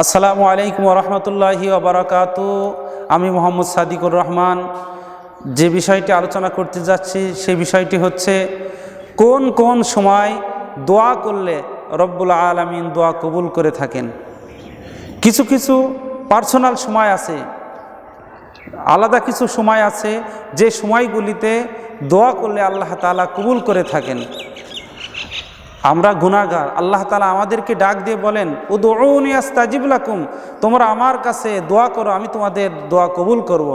আসসালামু আলাইকুম রহমতুল্লাহি ওবরাকাত। আমি মোহাম্মদ সাদিকুর রহমান। যে বিষয়টি আলোচনা করতে যাচ্ছি সে বিষয়টি হচ্ছে, কোন কোন সময় দোয়া করলে রব্বুল আলমিন দোয়া কবুল করে থাকেন? কিছু কিছু পার্সোনাল সময় আছে, আলাদা কিছু সময় আছে, যে সময়গুলিতে দোয়া করলে আল্লাহ তালা কবুল করে থাকেন। আমরা গুনাগার আল্লাহ তালা আমাদেরকে ডাক দিয়ে বলেন ও দৌড়াস্তাজিবুলাকুম তোমরা আমার কাছে দোয়া করো, আমি তোমাদের দোয়া কবুল করব।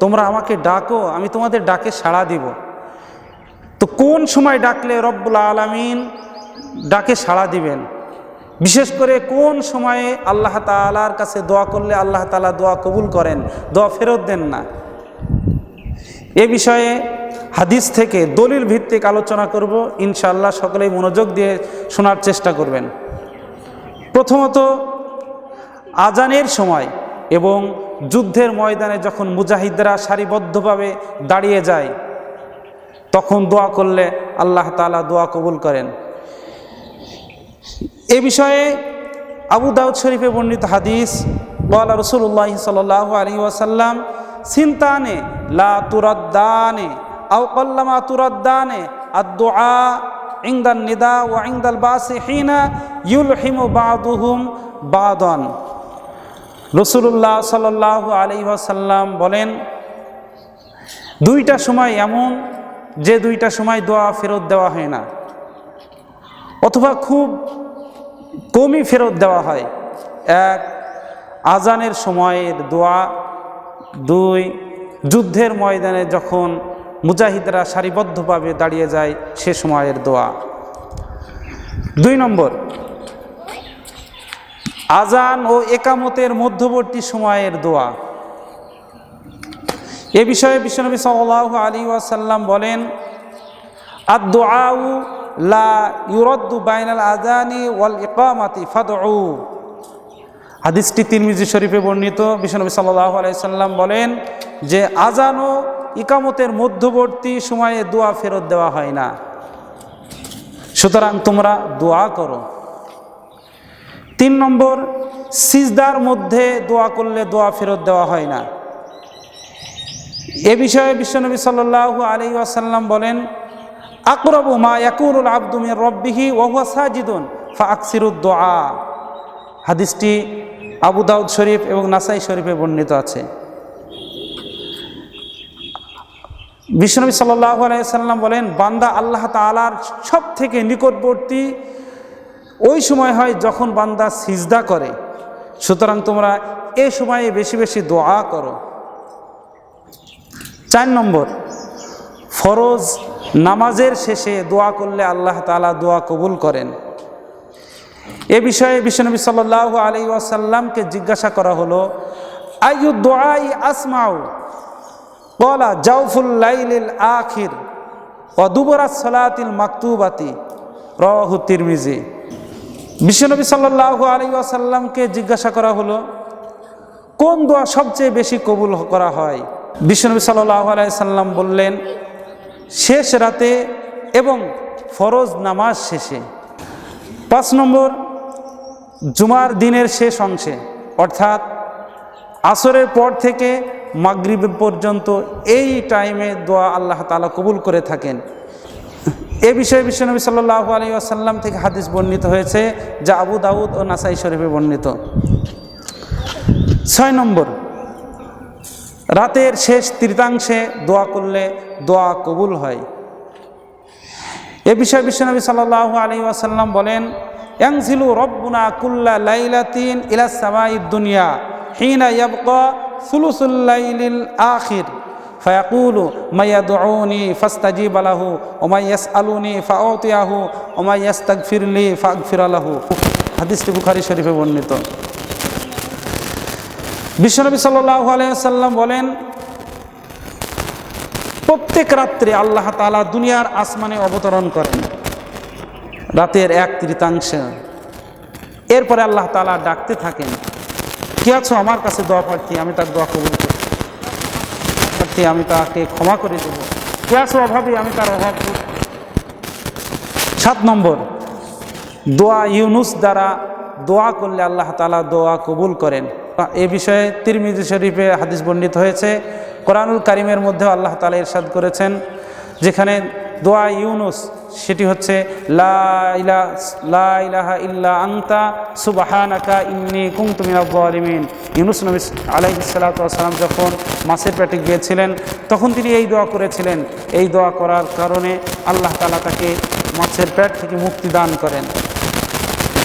তোমরা আমাকে ডাকো, আমি তোমাদের ডাকে সাড়া দিব। তো কোন সময় ডাকলে রব্বুল আলমিন ডাকে সাড়া দিবেন? বিশেষ করে কোন সময়ে আল্লাহ তালার কাছে দোয়া করলে আল্লাহ তালা দোয়া কবুল করেন? দোয়া ফেরত দেন না। এ বিষয়ে হাদিস থেকে দলিল ভিত্তিক আলোচনা করব। ইনশাআল্লাহ সকলেই মনোযোগ দিয়ে শোনার চেষ্টা করবেন। প্রথমত, আজানের সময় এবং যুদ্ধের ময়দানে যখন মুজাহিদরা সারিবদ্ধভাবে দাঁড়িয়ে যায়, তখন দোয়া করলে আল্লাহ তালা দোয়া কবুল করেন। এ বিষয়ে আবু দাউদ শরীফে বর্ণিত হাদিস বলা রসুল্লাহ সাল আলী ওয়াসাল্লাম সিনতানে লা তুরদ্দানে, আও কল্লামা তুরদ্দানে আদুআ ইংদাল নিদা ও ইংদাল বাসে হিনা ইউল হিমু বাদুহুম বাদন। রসুল্লাহ সাল্লাহ আলী ওয়াসাল্লাম বলেন, দুইটা সময় এমন যে দুইটা সময় দোয়া ফেরত দেওয়া হয় না, অথবা খুব কমই ফেরত দেওয়া হয়। এক, আজানের সময়ের দোয়া দুই, যুদ্ধের ময়দানে যখন মুজাহিদরা সারিবদ্ধভাবে দাঁড়িয়ে যায়, সে সময়ের দোয়া। দুই নম্বর, আজান ও একামতের মধ্যবর্তী সময়ের দোয়া। এ বিষয়ে বিশ্বনবী সাল্লাহ আলী ওয়াসাল্লাম বলেন আর দোয়াউ লা ইউরদ্দু বাইনাল আজানি ওয়াল ইকামাতি ফাদউ। হাদিসটি তিরমিজি শরীফে বর্ণিত। বিশ্বনবী সাল্লাহ আলাইসাল্লাম বলেন যে, আজান ও ইকামতের মধ্যবর্তী সময়ে দোয়া ফেরত দেওয়া হয় না। সুতরাং তোমরা দোয়া করো। তিন নম্বর, সিজদার মধ্যে দোয়া করলে দোয়া ফেরত দেওয়া হয় না। এ বিষয়ে বিশ্বনবী সাল্লাহ আলী আসাল্লাম বলেন, আকরবু মা ইয়াকুরুল আব্দুমির রব্বিহি ওহুয়া সাজিদুন ফা আকসিরুদ দোয়া। হাদিসটি আবু দাউদ শরীফ এবং নাসাই শরীফে বর্ণিত আছে। বিশ্বনবী সাল্লাহ আলাইসাল্লাম বলেন, বান্দা আল্লাহ তালার সব থেকে নিকটবর্তী ওই সময় হয় যখন বান্দা সিজদা করে। সুতরাং তোমরা এ সময়ে বেশি বেশি দোয়া করো। চার নম্বর, ফরজ নামাজের শেষে দোয়া করলে আল্লাহ তালা দোয়া কবুল করেন। এ বিষয়ে বিশ্বনবী সাল্লাহ আলী ওয়াসাল্লামকে জিজ্ঞাসা করা হলো আইয়ু দোয়াই আসমাউ? কলা জাউফুল্লাইলিল আখির অদুবরা সলাতিল মাকতুবাতি। রহু তিরমিজি। বিশ্বনবী সাল্লাহ আলী ওয়াসাল্লামকে জিজ্ঞাসা করা হলো, কোন দোয়া সবচেয়ে বেশি কবুল করা হয়? বিশ্বনবী সাল্লাহ আলাইসাল্লাম বললেন, শেষ রাতে এবং ফরজ নামাজ শেষে। পাঁচ নম্বর, জুমার দিনের শেষ অংশে, অর্থাৎ আসরের পর থেকে মাগরিব পর্যন্ত এই টাইমে দোয়া আল্লাহ তালা কবুল করে থাকেন। এ বিষয়ে বিশ্বনবী সাল্লাহ আলী আসাল্লাম থেকে হাদিস বর্ণিত হয়েছে, যা আবু দাউদ ও নাসাই শরীফে বর্ণিত। ছয় নম্বর, রাতের শেষ তৃতীয়াংশে দোয়া করলে দোয়া কবুল হয়। এ বিষয়ে বিশ্বনবী সাল্লাহ আলী আসাল্লাম বলেন ইয়াংসিলু রব্বুনা কুল্লা লাইলাতিন ইলা সামাই দুনিয়া হিনা ইয়াবকা সুলুসুল্লাইলিল আখির فيقول من يدعوني فاستجيب له ومن يسألني فأعطيه ومن يستغفر لي فأغفر له হাদিসটি বুখারী শরীফে বর্ণিত বিশ্বনবী সাল্লাহ আলাইসাল্লাম বলেন প্রত্যেক রাত্রে আল্লাহ তালা দুনিয়ার আসমানে অবতরণ করেন। রাতের এক তৃতীয়াংশে। এরপরে আল্লাহ তালা ডাকতে থাকেন, কি আছো? আমার কাছে দোয়া প্রার্থী আমি তার দোয়া কবুল করি। প্রার্থী আমি তাকে ক্ষমা করে দেব। কে আছো অভাবে? আমি তার অভাব সাত নম্বর, দোয়া ইউনুস দ্বারা দোয়া করলে আল্লাহ তালা দোয়া কবুল করেন। এ বিষয়ে তিরমিজি শরীফে হাদিস বর্ণিত হয়েছে কোরআনুল কারিমের মধ্যেও আল্লাহ তালা ইরশাদ করেছেন, যেখানে দোয়া ইউনুস, সেটি হচ্ছে, লা ইলা- লা ইলাহা ইল্লা ইউনুস নবী ওয়াস সালাম যখন মাছের পেটে গিয়েছিলেন, তখন তিনি এই দোয়া করেছিলেন। এই দোয়া করার কারণে আল্লাহ তাআলা তাকে মাছের পেট থেকে মুক্তি দান করেন।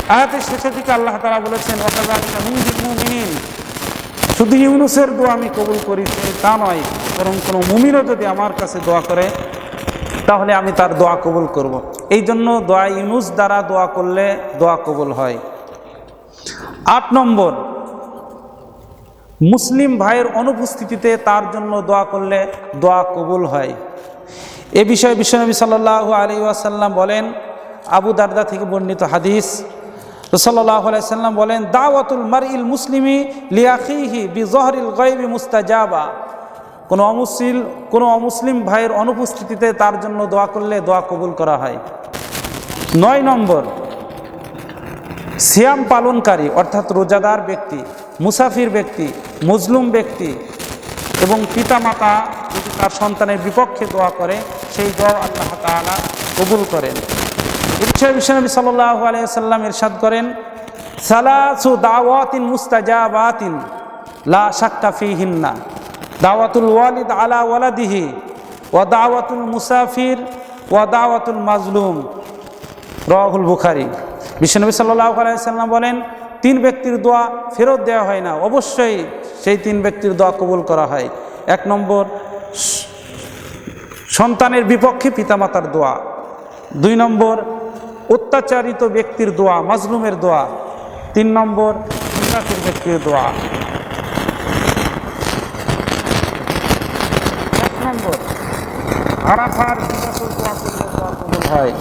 আয়াতের শেষের দিকে আল্লাহ তালা বলেছেন শুধু ইউনুসের দোয়া আমি কবুল করি তা নয়, বরং কোনো মুমিনও যদি আমার কাছে দোয়া করে, তাহলে আমি তার দোয়া কবুল করব। এই জন্য দোয়া ইউনুস দ্বারা দোয়া করলে দোয়া কবুল হয় আট নম্বর, মুসলিম ভাইয়ের অনুপস্থিতিতে তার জন্য দোয়া করলে দোয়া কবুল হয় এ বিষয়ে বিশ্বনবী সাল্লাহ আলী ওয়াসাল্লাম বলেন, আবু দারদা থেকে বর্ণিত হাদিস সাল্লাহ সাল্লাম বলেন, দাওয়াতুল মার ইল মুসলিমি লিয়াখিহি বি জহরিল গয়বি মুস্তাজাবা। কোনো অমুসলিম কোনো অমুসলিম ভাইয়ের অনুপস্থিতিতে তার জন্য দোয়া করলে দোয়া কবুল করা হয়। নয় নম্বর, সিয়াম পালনকারী, অর্থাৎ রোজাদার ব্যক্তি, মুসাফির ব্যক্তি, মজলুম ব্যক্তি এবং পিতামাতা যদি তার সন্তানের বিপক্ষে দোয়া করে, সেই দোয়া আল্লাহ তাআলা কবুল করেন। বিষয়ে বিশ্বনবী সাল্লাহ আলাইসাল্লাম ইরশাদ করেন, সালাসু দাওয়াতিন মুস্তাজাবাতিন লা শাক্কা ফিহিন্না, দাওয়াতুল ওয়ালিদ আলা ওয়ালাদিহি ওয়া দাওয়াতুল মুসাফির ওয়া দাওয়াতুল মাজলুম। রাহুল বুখারি বিশ্বনবী সাল্লাহ আলাইসাল্লাম বলেন, তিন ব্যক্তির দোয়া ফেরত দেওয়া হয় না, অবশ্যই সেই তিন ব্যক্তির দোয়া কবুল করা হয়। এক নম্বর, সন্তানের বিপক্ষে পিতামাতার দোয়া। দুই নম্বর অত্যাচারিত ব্যক্তির দোয়া, মাজলুমের দোয়া। তিন নম্বর মুসাফির ব্যক্তির দোয়া। এক নম্বর, আরাফার দোয়া করলে দোয়া হয়।